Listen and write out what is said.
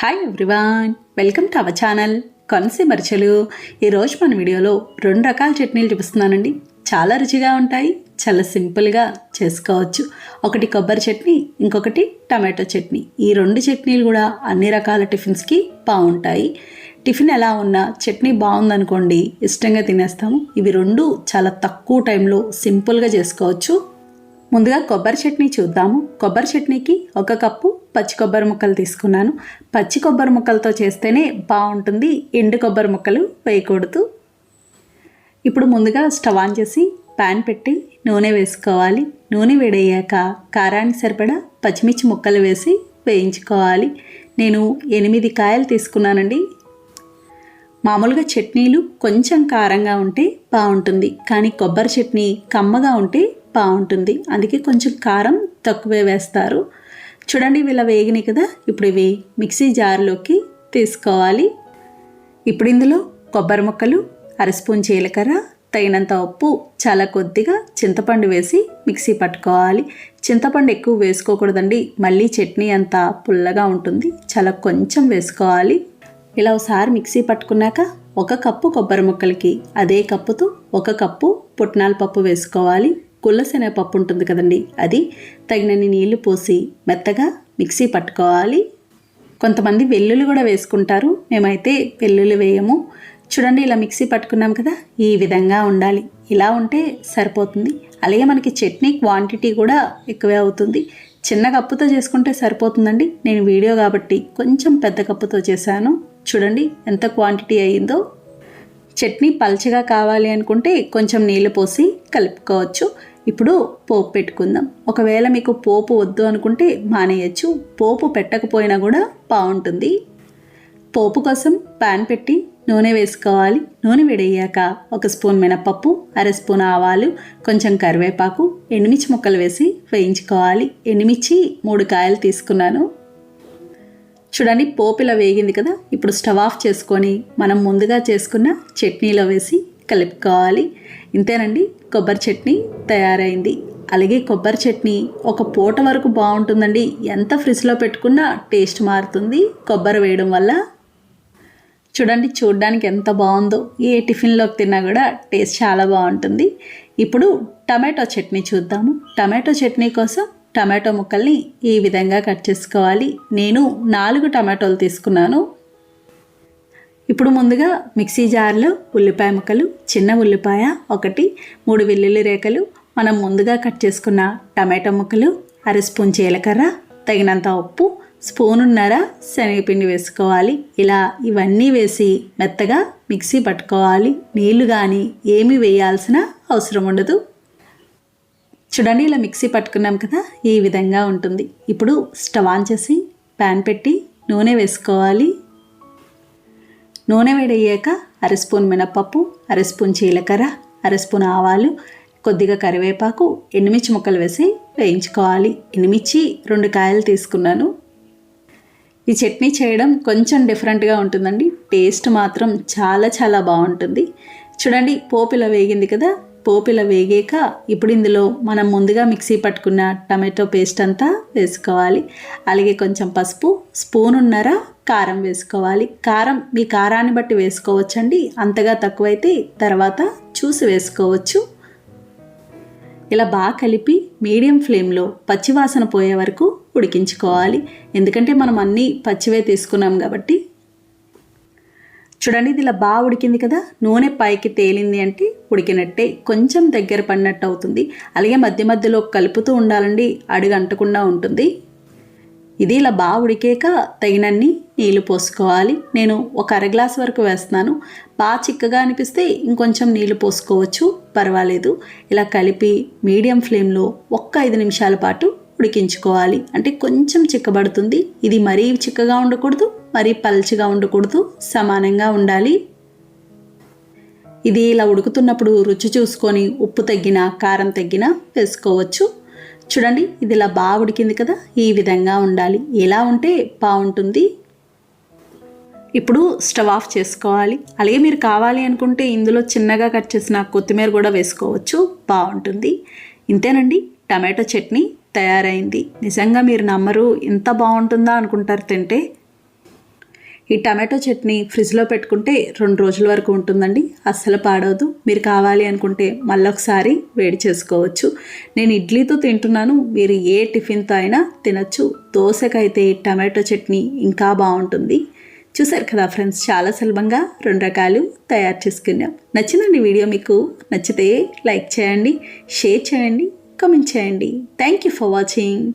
Hi everyone welcome to our channel కొనసి మరిచెలు ఈరోజు మన వీడియోలో రెండు రకాల చట్నీలు చూపిస్తున్నానండి. చాలా రుచిగా ఉంటాయి చాలా సింపుల్గా చేసుకోవచ్చు. ఒకటి కొబ్బరి చట్నీ ఇంకొకటి టమాటో చట్నీ. ఈ రెండు చట్నీలు కూడా అన్ని రకాల టిఫిన్స్కి బాగుంటాయి. టిఫిన్ ఎలా ఉన్నా చట్నీ బాగుందనుకోండి ఇష్టంగా తినేస్తాము. ఇవి రెండు చాలా తక్కువ టైంలో సింపుల్గా చేసుకోవచ్చు. ముందుగా కొబ్బరి చట్నీ చూద్దాము. కొబ్బరి చట్నీకి ఒక కప్పు పచ్చి కొబ్బరి ముక్కలు తీసుకున్నాను. పచ్చి కొబ్బరి ముక్కలతో చేస్తేనే బాగుంటుంది. ఎండు కొబ్బరి ముక్కలు వేయకూడదు. ఇప్పుడు ముందుగా స్టవ్ ఆన్ చేసి ప్యాన్ పెట్టి నూనె వేసుకోవాలి. నూనె వేడయ్యాక కారానికి సరిపడా పచ్చిమిర్చి ముక్కలు వేసి వేయించుకోవాలి. నేను ఎనిమిది కాయలు తీసుకున్నానండి. మామూలుగా చట్నీలు కొంచెం కారంగా ఉంటే బాగుంటుంది. కానీ కొబ్బరి చట్నీ కమ్మగా ఉంటే బాగుంటుంది. అందుకే కొంచెం కారం తక్కువే వేస్తారు. చూడండి ఇవి ఇలా వేగినాయి కదా. ఇప్పుడు ఇవి మిక్సీ జార్లోకి తీసుకోవాలి. ఇప్పుడు ఇందులో కొబ్బరి ముక్కలు అర స్పూన్ జీలకర్ర తగినంత ఉప్పు చాలా కొద్దిగా చింతపండు వేసి మిక్సీ పట్టుకోవాలి. చింతపండు ఎక్కువ వేసుకోకూడదండి. మళ్ళీ చట్నీ అంతా పుల్లగా ఉంటుంది. చాలా కొంచెం వేసుకోవాలి. ఇలా ఒకసారి మిక్సీ పట్టుకున్నాక ఒక కప్పు కొబ్బరి ముక్కలకి అదే కప్పుతో ఒక కప్పు పుట్నాల పప్పు వేసుకోవాలి. పప్పు ఉంటుంది కదండి. అది తగినన్ని నీళ్ళు పోసి మెత్తగా మిక్సీ పట్టుకోవాలి. కొంతమంది వెల్లుల్లి కూడా వేసుకుంటారు. మేమైతే వెల్లుల్లి వేయము. చూడండి ఇలా మిక్సీ పట్టుకున్నాం కదా ఈ విధంగా ఉండాలి. ఇలా ఉంటే సరిపోతుంది. అలాగే మనకి చట్నీ క్వాంటిటీ కూడా ఎక్కువే అవుతుంది. చిన్న కప్పుతో చేసుకుంటే సరిపోతుందండి. నేను వీడియో కాబట్టి కొంచెం పెద్ద కప్పుతో చేశాను. చూడండి ఎంత క్వాంటిటీ అయ్యిందో చట్నీ పల్చగా కావాలి అనుకుంటే కొంచెం నీళ్ళు పోసి కలుపుకోవచ్చు. ఇప్పుడు పోపు పెట్టుకుందాం. ఒకవేళ మీకు పోపు వద్దు అనుకుంటే మానేయచ్చు. పోపు పెట్టకపోయినా కూడా బాగుంటుంది. పోపు కోసం పాన్ పెట్టి నూనె వేసుకోవాలి. నూనె వేడయ్యాక ఒక స్పూన్ మినపప్పు అర స్పూన్ ఆవాలు కొంచెం కరివేపాకు ఎండుమిర్చి ముక్కలు వేసి వేయించుకోవాలి. ఎండుమిర్చి మూడు కాయలు తీసుకున్నాను. చూడండి పోపు ఇలా వేగింది కదా. ఇప్పుడు స్టవ్ ఆఫ్ చేసుకొని మనం ముందుగా చేసుకున్న చట్నీలో వేసి కలుపుకోవాలి. ఇంతేనండి కొబ్బరి చట్నీ తయారైంది. అలాగే కొబ్బరి చట్నీ ఒక పూట వరకు బాగుంటుందండి. ఎంత ఫ్రిడ్జ్లో పెట్టుకున్నా టేస్ట్ మారుతుంది. కొబ్బరి వేయడం వల్ల చూడండి చూడడానికి ఎంత బాగుందో. ఏ టిఫిన్లోకి తిన్నా కూడా టేస్ట్ చాలా బాగుంటుంది. ఇప్పుడు టమాటో చట్నీ చూద్దాము. టమాటో చట్నీ కోసం టమాటో ముక్కల్ని ఈ విధంగా కట్ చేసుకోవాలి. నేను నాలుగు టమాటోలు తీసుకున్నాను. ఇప్పుడు ముందుగా మిక్సీ జార్లో ఉల్లిపాయ ముక్కలు చిన్న ఉల్లిపాయ ఒకటి మూడు వెల్లుల్లి రేఖలు మనం ముందుగా కట్ చేసుకున్న టమాటో ముక్కలు అర స్పూన్ జీలకర్ర తగినంత ఉప్పు స్పూనున్నర శనగపిండి వేసుకోవాలి. ఇలా ఇవన్నీ వేసి మెత్తగా మిక్సీ పట్టుకోవాలి. నీళ్ళు కానీ ఏమి వేయాల్సిన అవసరం ఉండదు. చూడండి ఇలా మిక్సీ పట్టుకున్నాం కదా ఈ విధంగా ఉంటుంది. ఇప్పుడు స్టవ్ ఆన్ చేసి ప్యాన్ పెట్టి నూనె వేసుకోవాలి. నూనె వేడయ్యాక అర స్పూన్ మినపప్పు అర స్పూన్ జీలకర్ర అర స్పూన్ ఆవాలు కొద్దిగా కరివేపాకు ఎండుమిర్చి ముక్కలు వేసి వేయించుకోవాలి. ఎండుమిర్చి రెండు కాయలు తీసుకున్నాను. ఈ చట్నీ చేయడం కొంచెం డిఫరెంట్గా ఉంటుందండి. టేస్ట్ మాత్రం చాలా చాలా బాగుంటుంది. చూడండి పోపు ఇలా వేగింది కదా పోపిల వేగాక ఇప్పుడు ఇందులో మనం ముందుగా మిక్సీ పట్టుకున్న టమాటో పేస్ట్ అంతా వేసుకోవాలి. అలాగే కొంచెం పసుపు స్పూన్ ఉన్నర కారం వేసుకోవాలి. కారం మీ కారాన్ని బట్టి వేసుకోవచ్చండి. అంతగా తక్కువైతే తర్వాత చూసి వేసుకోవచ్చు. ఇలా బాగా కలిపి మీడియం ఫ్లేమ్లో పచ్చివాసన పోయే వరకు ఉడికించుకోవాలి. ఎందుకంటే మనం అన్నీ పచ్చివే తీసుకున్నాం కాబట్టి చూడండి ఇది ఇలా బాగా ఉడికింది కదా? నూనె పైకి తేలింది అంటే ఉడికినట్టే. కొంచెం దగ్గర పడినట్టు అవుతుంది. అలాగే మధ్య మధ్యలో కలుపుతూ ఉండాలండి. అడుగు అంటకుండా ఉంటుంది. ఇది ఇలా బాగా ఉడికాక తగినన్ని నీళ్ళు పోసుకోవాలి. నేను ఒక అర గ్లాస్ వరకు వేస్తున్నాను. బాగా చిక్కగా అనిపిస్తే ఇంకొంచెం నీళ్ళు పోసుకోవచ్చు. పర్వాలేదు. ఇలా కలిపి మీడియం ఫ్లేమ్లో ఒక్క ఐదు నిమిషాల పాటు ఉడికించుకోవాలి. అంటే కొంచెం చిక్కబడుతుంది. ఇది మరీ చిక్కగా ఉండకూడదు. పల్చగా ఉండకూడదు సమానంగా ఉండాలి. ఇది ఇలా ఉడుకుతున్నప్పుడు రుచి చూసుకొని ఉప్పు తగ్గిన కారం తగ్గిన వేసుకోవచ్చు. చూడండి ఇది ఇలా బాగా ఉడికింది కదా ఈ విధంగా ఉండాలి. ఇలా ఉంటే బాగుంటుంది? ఇప్పుడు స్టవ్ ఆఫ్ చేసుకోవాలి. అలాగే మీరు కావాలి అనుకుంటే ఇందులో చిన్నగా కట్ చేసిన కొత్తిమీర కూడా వేసుకోవచ్చు. బాగుంటుంది. ఇంతేనండి టమాటో చట్నీ తయారైంది. నిజంగా మీరు నమ్మరు ఇంత బాగుంటుందా అనుకుంటారు తింటే ఈ టమాటో చట్నీ ఫ్రిడ్జ్లో పెట్టుకుంటే రెండు రోజుల వరకు ఉంటుందండి. అస్సలు పాడవదు. మీరు కావాలి అనుకుంటే మళ్ళొకసారి వేడి చేసుకోవచ్చు. నేను ఇడ్లీతో తింటున్నాను. మీరు ఏ టిఫిన్తో అయినా తినచ్చు. దోశకైతే టమాటో చట్నీ ఇంకా బాగుంటుంది. చూసారు కదా ఫ్రెండ్స్ చాలా సులభంగా రెండు రకాలు తయారు చేసుకున్నాం. నచ్చిందండి వీడియో మీకు? నచ్చితే లైక్ చేయండి షేర్ చేయండి కామెంట్ చేయండి. Thank you for watching.